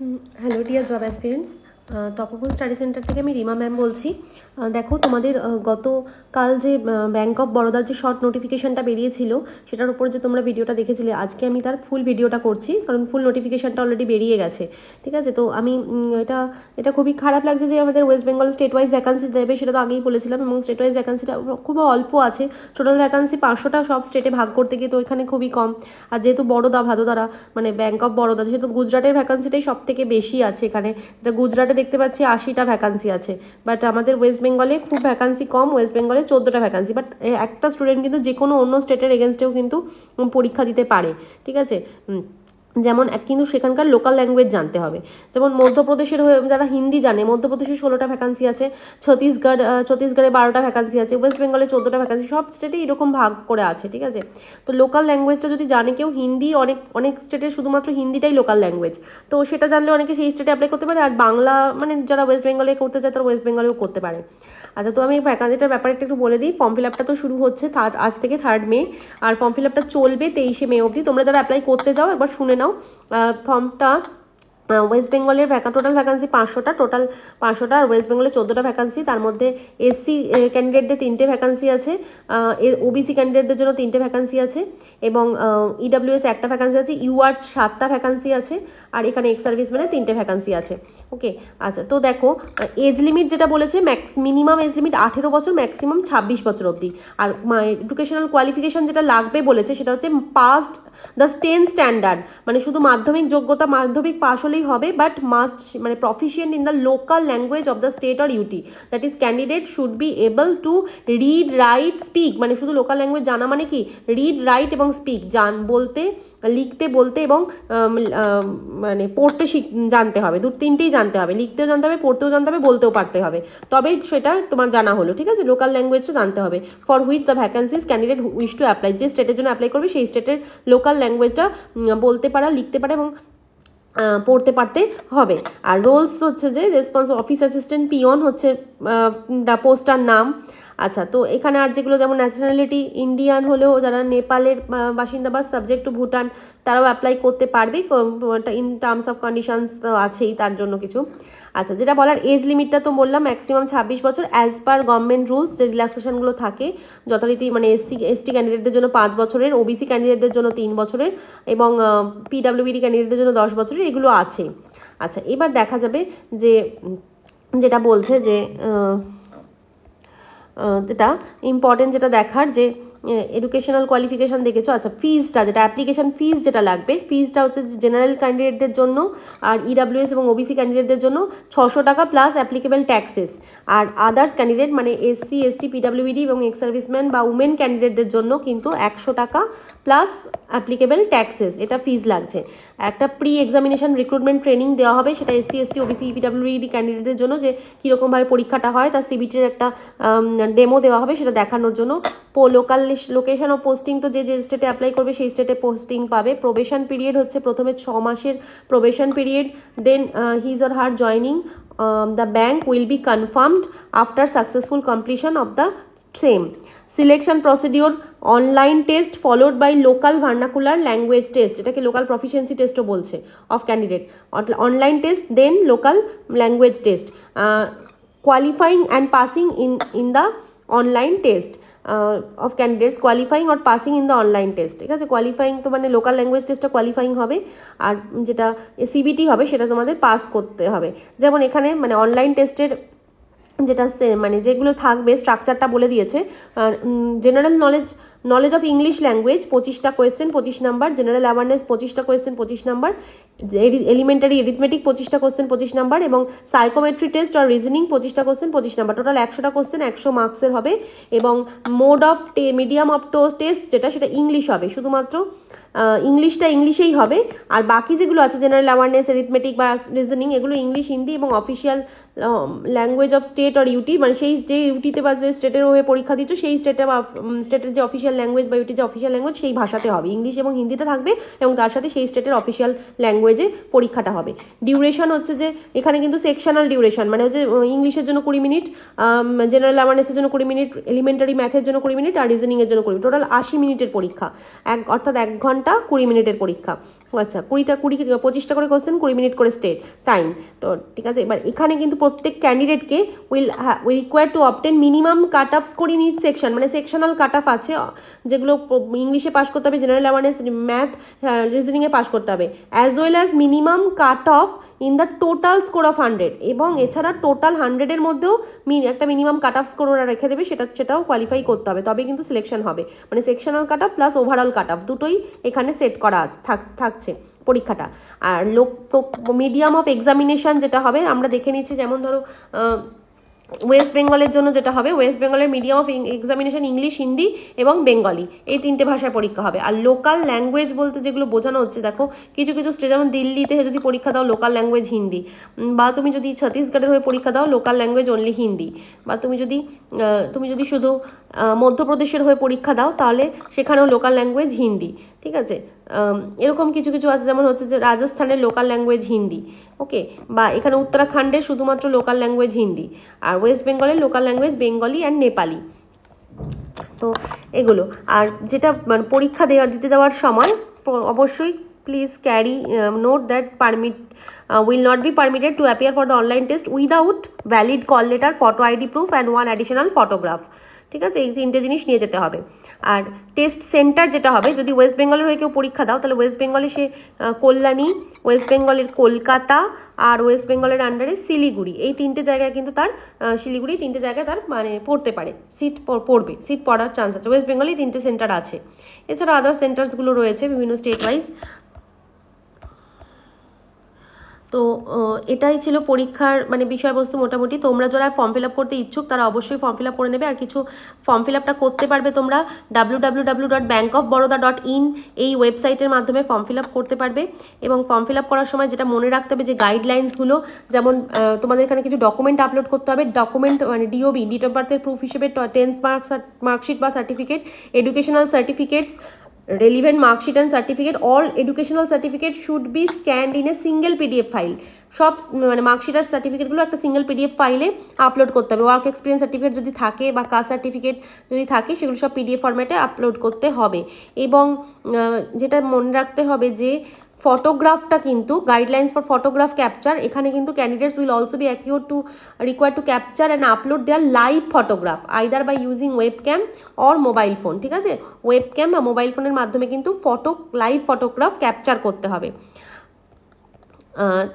Hello dear job aspirants Tapoban study centre থেকে আমি Rima ma'am বলছি। দেখো তোমাদের আহ, গতকাল যে ব্যাঙ্ক অফ বরোদার যে শর্ট নোটিফিকেশানটা বেরিয়েছিল সেটার উপর যে তোমরা ভিডিওটা দেখেছিলে আজকে আমি তার ফুল ভিডিওটা করছি কারণ ফুল নোটিফিকেশনটা অলরেডি বেরিয়ে গেছে। ঠিক আছে? তো আমি এটা এটা খুবই খারাপ লাগছে যে আমাদের West Bengal state wise vacancy দেবে সেটা তো আগেই বলেছিলাম এবং স্টেট ওয়াইজ ভ্যাকান্সিটা খুব অল্প আছে। টোটাল ভ্যাকান্সি পাঁচশোটা সব স্টেটে ভাগ করতে গিয়ে তো এখানে খুবই কম। আর যেহেতু বড়োদা ভাদোদারা মানে ব্যাঙ্ক অফ বরোদা যেহেতু গুজরাটের ভ্যাকান্সিটাই সব থেকে বেশি আছে এখানে যেটা গুজরাটে দেখতে পাচ্ছি আশিটা ভ্যাকান্সি আছে। বাট আমাদের ওয়েস্ট বেঙ্গলে খুব ভ্যাকান্সি কম ওয়েস্ট বেঙ্গলে চোদ্দোটা ভ্যাকান্সি বাট একটা স্টুডেন্ট কিন্তু যে কোনো অন্য স্টেটের এগেনস্টেও কিন্তু পরীক্ষা দিতে পারে, ঠিক আছে? যেমন কিন্তু সেখানকার লোকাল ল্যাঙ্গুয়েজ জানতে হবে। যেমন মধ্যপ্রদেশের হয়ে যারা হিন্দি জানে মধ্যপ্রদেশে ষোলোটা ভ্যাকান্সি আছে, ছত্তিশগড় ছত্তিশগড়ে বারোটা ভ্যাকান্সি আছে ওয়েস্ট বেঙ্গলে চোদ্দোটা ভ্যাকান্সি সব স্টেটে এরকম ভাগ করে আছে, ঠিক আছে? তো লোকাল ল্যাঙ্গুয়েজটা যদি জানে কেউ, হিন্দি অনেক অনেক স্টেটে শুধুমাত্র হিন্দিটাই লোকাল ল্যাঙ্গুয়েজ তো সেটা জানলে অনেকে সেই স্টেটে অ্যাপ্লাই করতে পারে, আর বাংলা মানে যারা ওয়েস্ট বেঙ্গলে করতে চায়, তারা ওয়েস্ট বেঙ্গলেও করতে পারে। আচ্ছা তো আমি ভ্যাকান্সিটার ব্যাপারে একটু বলে দিই। ফর্ম ফিল আপটা তো শুরু হচ্ছে থার্ড আজ থেকে থার্ড মে আর ফর্ম ফিল আপটা চলবে তেইশে মে অবধি। তোমরা যারা অ্যাপ্লাই করতে যাও, একবার শুনে নাও। ফর্মটা ওয়েস্ট বেঙ্গলের ভ্যাকা টোটাল ভ্যাকান্সি পাঁচশোটা টোটাল পাঁচশোটা আর ওয়েস্ট বেঙ্গলে চোদ্দোটা ভ্যাকান্সি তার মধ্যে এসসি ক্যান্ডিডেটদের তিনটে ভ্যাকান্সি আছে ওবিসি ক্যান্ডিডেটদের জন্য তিনটে ভ্যাকান্সি আছে, এবং ইডাব্লিউএস একটা ভ্যাকান্সি আছে ইউআর সাতটা ভ্যাকান্সি আছে, আর এখানে এক্স সার্ভিস মানে তিনটে ভ্যাকান্সি আছে। ওকে আচ্ছা তো দেখো এজ লিমিট যেটা বলেছে ম্যাক্স মিনিমাম এজ লিমিট আঠেরো বছর ম্যাক্সিমাম ছাব্বিশ বছর অবধি। আর এডুকেশনাল কোয়ালিফিকেশন যেটা লাগবে বলেছে, সেটা হচ্ছে পাস্ট দ্য টেন স্ট্যান্ডার্ড মানে শুধু মাধ্যমিক যোগ্যতা, মাধ্যমিক পাশ হলেই হবে বাট মাস্ট মানে proficient in the local language of the state or UT that is candidate should be able to read write speak মানে শুধু লোকাল ল্যাঙ্গুয়েজ জানা মানে কি? রিড রাইট এবং স্পিক জান, বলতে লিখতে বলতে এবং মানে পড়তে শিখ, জানতে হবে। দু, তিনটেই জানতে হবে। লিখতেও জানতে হবে, পড়তেও জানতে হবে, বলতেও পারতে হবে। তবেই সেটা তোমার জানা হলো, ঠিক আছে? লোকাল ল্যাঙ্গুয়েজটা জানতে হবে। For which the vacancies candidate wish to apply যে স্টেটের জন্য অ্যাপ্লাই করবে, সেই স্টেটের লোকাল ল্যাঙ্গুয়েজটা বলতে পারা, লিখতে পারে এবং পড়তে পারতে হবে। আর রোলস হচ্ছে যে রেসপন্স অফিস অ্যাসিস্ট্যান্ট পিওন হচ্ছে দ্য পোস্টার নাম। আচ্ছা তো এখানে আর যেগুলো যেমন ন্যাশনালিটি ইন্ডিয়ান হলেও যারা নেপালের বাসিন্দা বা সাবজেক্ট টু ভুটান, তারাও অ্যাপ্লাই করতে পারবে ইন টার্মস অফ কন্ডিশনস তো আছেই তার জন্য কিছু। আচ্ছা যেটা বলার এজ লিমিটটা তো বললাম ম্যাক্সিমাম ছাব্বিশ বছর অ্যাজ পার গভর্নমেন্ট রুলস যে রিল্যাক্সেশনগুলো থাকে, যথারীতি মানে এসসি এসটি ক্যান্ডিডেটদের জন্য পাঁচ বছরের ওবিসি ক্যান্ডিডেটদের জন্য তিন বছরের, এবং পিডাব্লিউবিডি ক্যান্ডিডেটদের জন্য দশ বছরের, এগুলো আছে। আচ্ছা এবার দেখা যাবে যে, যেটা বলছে যে আহ, ইম্পর্টেন্ট যেটা দেখার যে এডুকেশনাল কোয়ালিফিকেশান দেখেছ? আচ্ছা ফিজটা যেটা অ্যাপ্লিকেশন ফিজ যেটা লাগবে ফিজটা হচ্ছে জেনারেল ক্যান্ডিডেটদের জন্য আর ইডাব্লিউএস এবং ওবিসি ক্যান্ডিডেটদের জন্য ছশো টাকা প্লাস অ্যাপ্লিকেবল ট্যাক্সেস আর আদার্স ক্যান্ডিডেট মানে এসসি এসটি পিডাব্লিউডি এবং এক্স সার্ভিসম্যান বা উমেন ক্যান্ডিডেটদের জন্য কিন্তু একশো টাকা প্লাস অ্যাপ্লিকেবল ট্যাক্সেস এটা ফিজ লাগছে। একটা প্রি এক্সামিনেশন রিক্রুটমেন্ট ট্রেনিং দেওয়া হবে, সেটা এসসি এসটি ওবিসি পিডাব্লিউডি ক্যান্ডিডেটদের জন্য যে কীরকমভাবে পরীক্ষাটা হয়, তার সিবিটির একটা ডেমো দেওয়া হবে, সেটা দেখানোর জন্য। পো লোকাল লোকেশন ও পোস্টিং তো যে যে স্টেটে অ্যাপ্লাই করবে সেই স্টেটে পোস্টিং পাবে। প্রবেশন পিরিয়ড হচ্ছে প্রথমে ছ মাসের probation period then his or her joining the bank will be confirmed after successful completion of the same selection procedure online test followed by local vernacular language test এটাকে local proficiency টেস্টও বলছে of candidate online test then local language test qualifying and passing in in the online test of candidates qualifying or passing in the online test ঠিক আছে? Qualifying তো মানে local language টেস্টটা qualifying হবে আর যেটা CBT হবে সেটা তোমাদের পাস করতে হবে। যেমন এখানে মানে অনলাইন টেস্টের যেটা মানে যেগুলো থাকবে স্ট্রাকচারটা বলে দিয়েছে general knowledge knowledge of English language পঁচিশটা কোয়েশ্চেন পঁচিশ নাম্বার জেনারেল অ্যাওয়ারনেস পঁচিশটা কোয়েশ্চেন পঁচিশ নাম্বার এলিমেন্টারি এরিথমেটিক পঁচিশটা কোয়েশ্চেন পঁচিশ নাম্বার এবং সাইকোমেট্রি টেস্ট আর রিজনিং পঁচিশটা কোয়েশ্চেন পঁচিশ নাম্বার টোটাল একশোটা কোয়েশ্চেন একশো মার্কসের হবে এবং mode of medium of to test যেটা, সেটা ইংলিশ হবে। শুধুমাত্র ইংলিশটা ইংলিশেই হবে। আর বাকি যেগুলো আছে জেনারেল অ্যাওয়ারনেস এরিথমেটিক বা রিজনিং এগুলো ইংলিশ হিন্দি এবং অফিসিয়াল ল্যাঙ্গুয়েজ অফ স্টেট আর ইউটি মানে সেই যে ইউটিতে বা যে স্টেটের হয়ে পরীক্ষা দিচ্ছ, সেই স্টেটে বা স্টেটের যে অফিসিয়াল ল্যাঙ্গুয়েজ বা ওইটি যে অফিসিয়াল ল্যাঙ্গুয়েজ সেই ভাষাতে হবে। ইংলিশ এবং হিন্দিটা থাকবে এবং তার সাথে সেই স্টেটের অফিসিয়াল ল্যাঙ্গুয়েজে পরীক্ষাটা হবে। ডিউরেশন হচ্ছে যে এখানে কিন্তু সেকশনাল ডিউরেশন মানে হচ্ছে ইংলিশের জন্য কুড়ি মিনিট জেনারেল অ্যাওয়ারনেসের জন্য কুড়ি মিনিট এলিমেন্টারি ম্যাথের জন্য কুড়ি মিনিট আর রিজনিংয়ের জন্য কুড়ি টোটাল আশি মিনিটের পরীক্ষা। এক, অর্থাৎ এক ঘণ্টা কুড়ি মিনিটের পরীক্ষা। আচ্ছা কুড়িটা কুড়ি পঁচিশটা করে কোশ্চেন কুড়ি মিনিট করে স্টেট টাইম তো ঠিক আছে, এবার এখানে কিন্তু প্রত্যেক ক্যান্ডিডেটকে will we require to obtain minimum cut up score each section মানে সেকশনাল কাট আপ আছে যেগুলো ইংলিশে পাস করতে হবে জেনারেল অ্যাওয়ারনেস ম্যাথ রিজনিংয়ে পাস করতে হবে। As well as minimum cut off in the total score of hundred এবং এছাড়া টোটাল হান্ড্রেডের মধ্যেও একটা মিনিমাম কাট অফ স্কোর ওরা রেখে দেবে, সেটা সেটাও কোয়ালিফাই করতে হবে। তবে কিন্তু সিলেকশন হবে। মানে sectional cut off plus overall cut off দুটোই এখানে সেট করা আছে থাক- থাকছে পরীক্ষাটা। আর লোক মিডিয়াম অফ এক্সামিনেশন যেটা হবে, আমরা দেখে নিচ্ছি, যেমন ধরো ওয়েস্ট বেঙ্গলের জন্য যেটা হবে ওয়েস্ট বেঙ্গলের medium of examination English Hindi এবং বেঙ্গলি এই তিনটে ভাষায় পরীক্ষা হবে। আর লোকাল ল্যাঙ্গুয়েজ বলতে যেগুলো বোঝানো হচ্ছে, দেখো, কিছু কিছু স্টেট যেমন দিল্লিতে যদি পরীক্ষা দাও লোকাল ল্যাঙ্গুয়েজ হিন্দি বা তুমি যদি ছত্তিশগড়ের হয়ে পরীক্ষা দাও লোকাল ল্যাঙ্গুয়েজ অনলি হিন্দি, বা তুমি যদি তুমি যদি শুধু মধ্যপ্রদেশের হয়ে পরীক্ষা দাও তাহলে সেখানেও লোকাল ল্যাঙ্গুয়েজ হিন্দি। ঠিক আছে? এরকম কিছু কিছু আছে, যেমন হচ্ছে যে রাজস্থানের লোকাল ল্যাঙ্গুয়েজ হিন্দি ওকে বা এখানে উত্তরাখণ্ডের শুধুমাত্র লোকাল ল্যাঙ্গুয়েজ হিন্দি, আর ওয়েস্ট বেঙ্গলের local language Bengali and Nepali তো এগুলো। আর যেটা মানে পরীক্ষা দেওয়া দিতে যাওয়ার সময় অবশ্যই please carry note that permit will not be permitted to appear for the online test without valid call letter photo ID proof and one additional photograph ঠিক আছে? এই তিনটে জিনিস নিয়ে যেতে হবে। আর টেস্ট সেন্টার যেটা হবে, যদি ওয়েস্ট বেঙ্গলের হয়ে কেউ পরীক্ষা দাও, তাহলে ওয়েস্ট বেঙ্গলে সে কল্যাণী ওয়েস্ট বেঙ্গলের কলকাতা আর ওয়েস্ট বেঙ্গলের আন্ডারে শিলিগুড়ি। এই তিনটে জায়গায় কিন্তু তার শিলিগুড়ি তিনটে জায়গায় তার মানে পড়তে পারে। সিট পড়বে। সিট পড়ার চান্স আছে। ওয়েস্ট বেঙ্গলেই তিনটে সেন্টার আছে। এছাড়া আদার সেন্টার্সগুলো রয়েছে, বিভিন্ন স্টেট ওয়াইজ তো এটাই ছিল পরীক্ষার মানে বিষয়বস্তু মোটামুটি। তোমরা যারা ফর্ম ফিল আপ করতে ইচ্ছুক, তারা অবশ্যই ফর্ম ফিল আপ করে নেবে। আর কিছু ফর্ম ফিল আপটা করতে পারবে তোমরা W W dot bank of Baroda dot in এই ওয়েবসাইটের মাধ্যমে ফর্ম ফিল আপ করতে পারবে। এবং ফর্ম ফিল আপ করার সময় যেটা মনে রাখতে হবে যে গাইডলাইন্সগুলো যেমন তোমাদের এখানে কিছু ডকুমেন্ট আপলোড করতে হবে। ডকুমেন্ট মানে ডিওবি ডিট অফ বার্থের প্রুফ হিসেবে টেন্থ মার্কস মার্কশিট বা certificate educational certificates relevant marksheet and certificate, all educational certificate should be scanned in a single pdf file. সব মানে মার্কশিট আর সার্টিফিকেটগুলো একটা সিঙ্গেল পিডিএফ ফাইলে আপলোড করতে হবে। ওয়ার্ক এক্সপিরিয়েন্স সার্টিফিকেট যদি থাকে বা কাস্ট সার্টিফিকেট যদি থাকে, সেগুলো সব পিডিএফ ফর্ম্যাটে আপলোড করতে হবে। এবং যেটা মনে রাখতে হবে যে ফটোগ্রাফটা কিন্তু গাইডলাইন্স ফর ফটোগ্রাফ ক্যাপচার এখানে কিন্তু candidates will also be acquire to require to capture and upload their live photograph either by using web cam or mobile phone ঠিক আছে? ওয়েব ক্যাম বা মোবাইল ফোনের মাধ্যমে কিন্তু ফটো লাইভ ফটোগ্রাফ ক্যাপচার করতে হবে।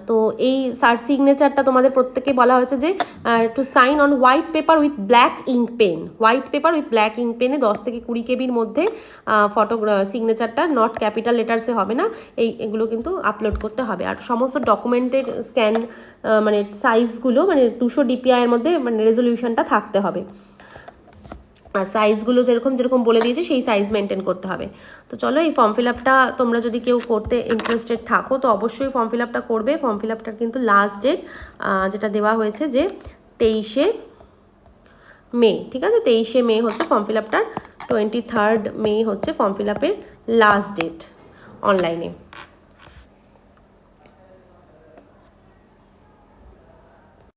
তো এই সার সিগনেচারটা তোমাদের প্রত্যেকে বলা হয়েছে যে to sign on white paper with black ink pen white paper with black ink পেনে দশ থেকে কুড়ি কেবির মধ্যে ফটো সিগনেচারটা নট ক্যাপিটাল লেটার্সে হবে না। এই, এগুলো কিন্তু আপলোড করতে হবে। আর সমস্ত ডকুমেন্টের স্ক্যান মানে সাইজগুলো মানে দুশো ডিপিআইয়ের মধ্যে মানে রেজলিউশনটা থাকতে হবে। আর সাইজগুলো যেরকম যেরকম বলে দিয়েছে, সেই সাইজ মেনটেন করতে হবে। তো চলো এই ফর্ম ফিল আপটা তোমরা যদি কেউ করতে ইন্টারেস্টেড থাকো, তো অবশ্যই ফর্ম ফিল আপটা করবে। ফর্ম ফিল আপটার কিন্তু লাস্ট ডেট যেটা দেওয়া হয়েছে যে তেইশে মে, ঠিক আছে? তেইশে মে হচ্ছে ফর্ম ফিল আপটার টোয়েন্টি থার্ড মে হচ্ছে ফর্ম ফিল আপের লাস্ট ডেট অনলাইনে